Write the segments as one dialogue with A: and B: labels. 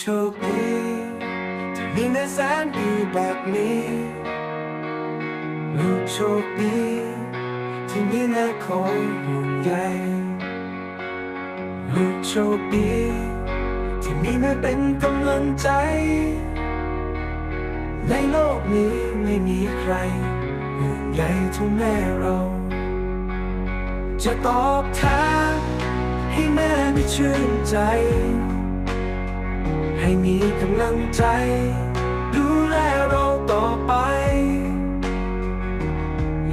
A: โชคดีที่มีแม่แสนดีแบบนี้ลูกโชคดีที่มีแม่คอยห่วงใยลูกโชคดีที่มีแม่เป็นกำลังใจ ในโลกนี้ไม่มีใครห่วงใยเท่าแม่เรา จะตอบแทนให้แม่ได้ชื่นใจ ให้มีกำลังใจ ดูแลเราต่อไป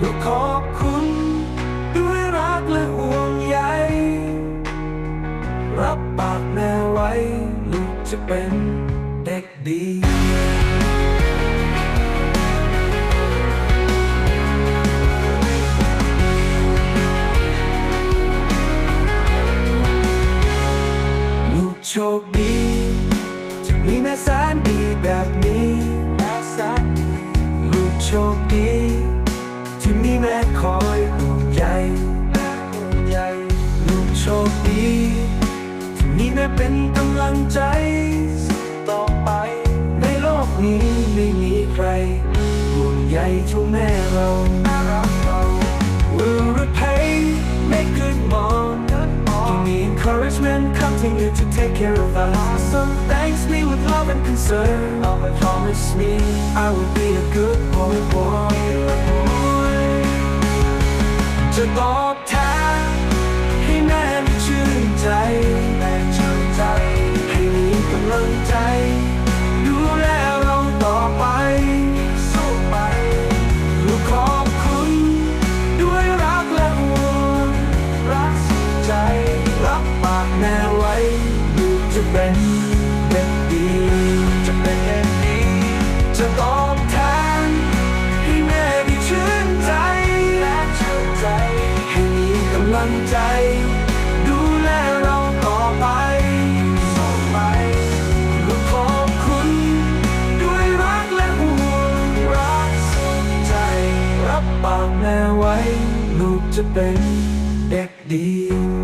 A: ลูกขอบคุณด้วยรักและห่วงใย รับปากแม่ไว้ลูกจะเป็นเด็กดีลูกโชคดี แบบนี้แม่แสนดีลูกโชคดีที่มีแม่คอยห่วงใยแม่ห่วงใยลูกโชคดีที่มีแม่เป็นกำลังใจ ต่อไปในโลกนี้ไม่มีใครห่วงใยเท่าแม่เรา Will repay, make good more. Give me encouragement, continue to take care of us. Awesome, thanks concern. Oh, promise me I will be a good boy, boy. แม่ไว้ ลูกจะเป็นเด็กดี